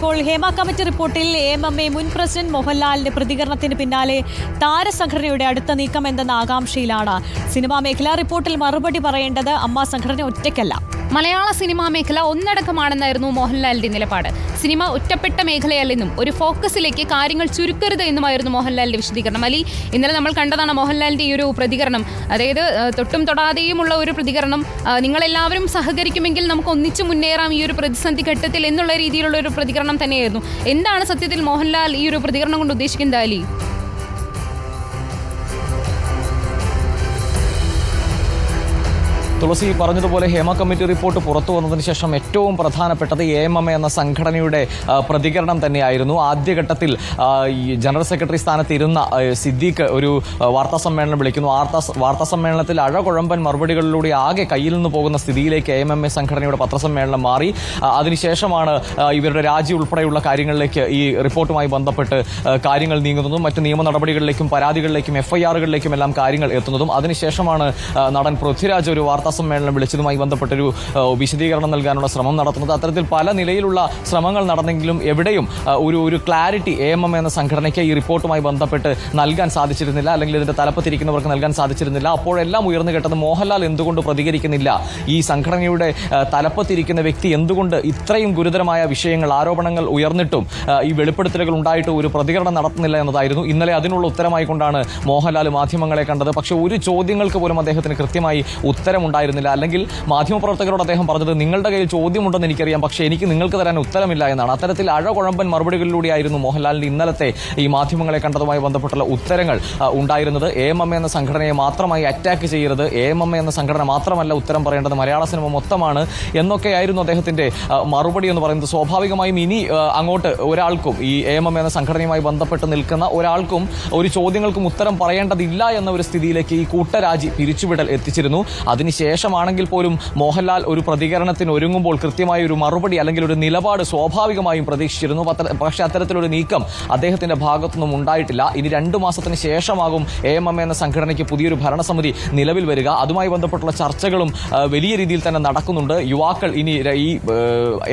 ഇപ്പോൾ ഹേമ കമ്മിറ്റി റിപ്പോർട്ടിൽ A M M മുൻ പ്രസിഡന്റ് മോഹൻലാലിന്റെ പ്രതികരണത്തിന് പിന്നാലെ താരസംഘടനയുടെ അടുത്ത നീക്കം എന്തെന്ന ആകാംക്ഷയിലാണ്. സിനിമാ മേഖലാ റിപ്പോർട്ടിൽ മറുപടി പറയേണ്ടത് അമ്മ സംഘടന ഒറ്റയ്ക്കല്ല. മലയാള സിനിമാ മേഖല ഒന്നടക്കമാണെന്നായിരുന്നു മോഹൻലാലിന്റെ നിലപാട്. സിനിമ ഒറ്റപ്പെട്ട മേഖലയല്ലെന്നും ഒരു ഫോക്കസിലേക്ക് കാര്യങ്ങൾ ചുരുക്കരുത് എന്നുമായിരുന്നു മോഹൻലാലിന്റെ വിശദീകരണം. അലി ഇന്നലെ നമ്മൾ കണ്ടതാണ് മോഹൻലാലിന്റെ ഈ ഒരു പ്രതികരണം. അതായത് തൊട്ടും തൊടാതെയുമുള്ള ഒരു പ്രതികരണം. നിങ്ങളെല്ലാവരും സഹകരിക്കുമെങ്കിൽ നമുക്ക് ഒന്നിച്ചു മുന്നേറാം ഈ ഒരു പ്രതിസന്ധി ഘട്ടത്തിൽ എന്നുള്ള രീതിയിലുള്ള ഒരു പ്രതികരണം തന്നെയായിരുന്നു. എന്താണ് സത്യത്തിൽ മോഹൻലാൽ ഈ ഒരു പ്രതികരണം കൊണ്ട് ഉദ്ദേശിക്കുന്നത് അലി? തുളസി പറഞ്ഞതുപോലെ ഹേമ കമ്മിറ്റി റിപ്പോർട്ട് പുറത്തു വന്നതിന് ശേഷം ഏറ്റവും പ്രധാനപ്പെട്ടത് എ എം എം എ എന്ന സംഘടനയുടെ പ്രതികരണം തന്നെയായിരുന്നു. ആദ്യഘട്ടത്തിൽ ജനറൽ സെക്രട്ടറി സ്ഥാനത്ത് ഇരുന്ന സിദ്ദീഖ് ഒരു വാർത്താ സമ്മേളനം വിളിക്കുന്നു. വാർത്താ സമ്മേളനത്തിൽ അഴകുഴമ്പൻ മറുപടികളിലൂടെ ആകെ കയ്യിൽ നിന്ന് പോകുന്ന സ്ഥിതിയിലേക്ക് എ എം എം എ സംഘടനയുടെ പത്രസമ്മേളനം മാറി. അതിനുശേഷമാണ് ഇവരുടെ രാജി ഉൾപ്പെടെയുള്ള കാര്യങ്ങളിലേക്ക് ഈ റിപ്പോർട്ടുമായി ബന്ധപ്പെട്ട് കാര്യങ്ങൾ നീങ്ങുന്നതും മറ്റ് നിയമ നടപടികളിലേക്കും പരാതികളിലേക്കും എഫ്ഐആറുകളിലേക്കും എല്ലാം കാര്യങ്ങൾ എത്തുന്നതും. അതിനുശേഷമാണ് നടൻ പൃഥ്വിരാജ് ഒരു വാർത്താ സമ്മേളനം വിളിച്ചതുമായി ബന്ധപ്പെട്ടൊരു വിശദീകരണം നൽകാനുള്ള ശ്രമം നടത്തുന്നത്. അത്തരത്തിൽ പല നിലയിലുള്ള ശ്രമങ്ങൾ നടന്നെങ്കിലും എവിടെയും ഒരു ഒരു ക്ലാരിറ്റി എ എം എം എന്ന സംഘടനയ്ക്ക് ഈ റിപ്പോർട്ടുമായി ബന്ധപ്പെട്ട് നൽകാൻ സാധിച്ചിരുന്നില്ല. അല്ലെങ്കിൽ ഇതിന്റെ തലപ്പത്തിരിക്കുന്നവർക്ക് നൽകാൻ സാധിച്ചിരുന്നില്ല. അപ്പോഴെല്ലാം ഉയർന്നു കേട്ടത് മോഹൻലാൽ എന്തുകൊണ്ട് പ്രതികരിക്കുന്നില്ല? ഈ സംഘടനയുടെ തലപ്പത്തിരിക്കുന്ന വ്യക്തി എന്തുകൊണ്ട് ഇത്രയും ഗുരുതരമായ വിഷയങ്ങൾ ആരോപണങ്ങൾ ഉയർന്നിട്ടും ഈ വെളിപ്പെടുത്തലുകൾ ഉണ്ടായിട്ട് ഒരു പ്രതികരണം നടത്തുന്നില്ല എന്നതായിരുന്നു ഇന്നലെ അതിനുള്ള ഉത്തരമായി കൊണ്ടാണ് മോഹൻലാൽ മാധ്യമങ്ങളെ കണ്ടത്. പക്ഷേ ഒരു ചോദ്യങ്ങൾക്ക് പോലും അദ്ദേഹത്തിന് കൃത്യമായി ഉത്തരമുണ്ടായിരുന്നില്ല അല്ലെങ്കിൽ മാധ്യമപ്രവർത്തകരോട് അദ്ദേഹം പറഞ്ഞത് നിങ്ങളുടെ കയ്യിൽ ചോദ്യമുണ്ടെന്ന് എനിക്കറിയാം. പക്ഷേ എനിക്ക് നിങ്ങൾക്ക് തരാൻ ഉത്തരമില്ല എന്നാണ്. അത്തരത്തിൽ അഴകുഴമ്പൻ മറുപടികളിലൂടെയായിരുന്നു മോഹൻലാലിന്റെ ഇന്നലത്തെ ഈ മാധ്യമങ്ങളെ കണ്ടതുമായി ബന്ധപ്പെട്ടുള്ള ഉത്തരങ്ങൾ ഉണ്ടായിരുന്നത്. എ എം എം എന്ന സംഘടനയെ മാത്രമായി അറ്റാക്ക് ചെയ്യരുത്. എ എം എം എന്ന സംഘടന മാത്രമല്ല ഉത്തരം പറയേണ്ടത്. മലയാള സിനിമ മൊത്തമാണ് എന്നൊക്കെയായിരുന്നു അദ്ദേഹത്തിന്റെ മറുപടി എന്ന് പറയുന്നത്. സ്വാഭാവികമായും ഇനി അങ്ങോട്ട് ഒരാൾക്കും ഈ എ എം എം എന്ന സംഘടനയുമായി ബന്ധപ്പെട്ട് നിൽക്കുന്ന ഒരാൾക്കും ഒരു ചോദ്യങ്ങൾക്കും ഉത്തരം പറയേണ്ടതില്ല എന്ന ഒരു സ്ഥിതിയിലേക്ക് ഈ കൂട്ടരാജി പിരിച്ചുവിടൽ എത്തിച്ചിരുന്നു. അതിനുശേഷമാണെങ്കിൽ പോലും മോഹൻലാൽ ഒരു പ്രതികരണത്തിന് ഒരുങ്ങുമ്പോൾ കൃത്യമായ ഒരു മറുപടി അല്ലെങ്കിൽ ഒരു നിലപാട് സ്വാഭാവികമായും പ്രതീക്ഷിച്ചിരുന്നു. പക്ഷേ അത്തരത്തിലൊരു നീക്കം അദ്ദേഹത്തിന്റെ ഭാഗത്തുനിന്നും ഉണ്ടായിട്ടില്ല. ഇനി രണ്ടു മാസത്തിന് ശേഷമാകും എ എം എം എന്ന സംഘടനയ്ക്ക് പുതിയൊരു ഭരണസമിതി നിലവിൽ വരിക. അതുമായി ബന്ധപ്പെട്ടുള്ള ചർച്ചകളും വലിയ രീതിയിൽ തന്നെ നടക്കുന്നുണ്ട്. യുവാക്കൾ ഇനി ഈ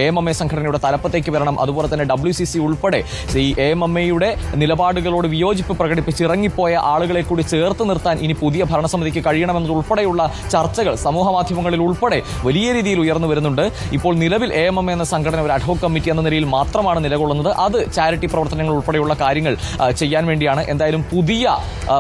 എ എം എം എ സംഘടനയുടെ തലപ്പത്തേക്ക് വരണം. അതുപോലെ തന്നെ ഡബ്ല്യു സി സി ഉൾപ്പെടെ ഈ എ എം എം എയുടെ നിലപാടുകളോട് വിയോജിപ്പ് പ്രകടിപ്പിച്ച് ഇറങ്ങിപ്പോയ ആളുകളെ കൂടി ചേർത്ത് നിർത്താൻ ഇനി പുതിയ ഭരണസമിതിക്ക് കഴിയണമെന്നതുൾപ്പെടെയുള്ള ചർച്ചകൾ സമൂഹ മാധ്യമങ്ങളിൽ ഉൾപ്പെടെ വലിയ രീതിയിൽ ഉയർന്നു വരുന്നുണ്ട്. ഇപ്പോൾ നിലവിൽ എ എം എം എന്ന സംഘടന ഒരു അഡ്ഹോക് കമ്മിറ്റി എന്ന നിലയിൽ മാത്രമാണ് നിലകൊള്ളുന്നത്. അത് ചാരിറ്റി പ്രവർത്തനങ്ങൾ ഉൾപ്പെടെയുള്ള കാര്യങ്ങൾ ചെയ്യാൻ വേണ്ടിയാണ്. എന്തായാലും പുതിയ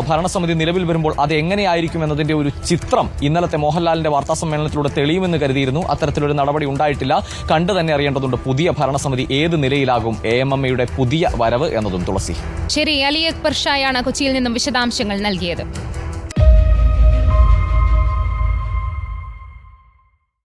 ഭരണസമിതി നിലവിൽ വരുമ്പോൾ അത് എങ്ങനെയായിരിക്കും എന്നതിന്റെ ഒരു ചിത്രം ഇന്നലത്തെ മോഹൻലാലിന്റെ വാർത്താ സമ്മേളനത്തിലൂടെ തെളിയുമെന്ന് കരുതിയിരുന്നു. അത്തരത്തിലൊരു നടപടി ഉണ്ടായിട്ടില്ല. കണ്ടു തന്നെ അറിയേണ്ടതുണ്ട് പുതിയ ഭരണസമിതി ഏത് നിലയിലാകും എ എം എം എയുടെ പുതിയ വരവ് എന്നതും. തുളസി. ശരി അലി അക്ബർ ഷായാണ് കൊച്ചിയിൽ നിന്നും വിശദാംശങ്ങൾ നൽകിയത്.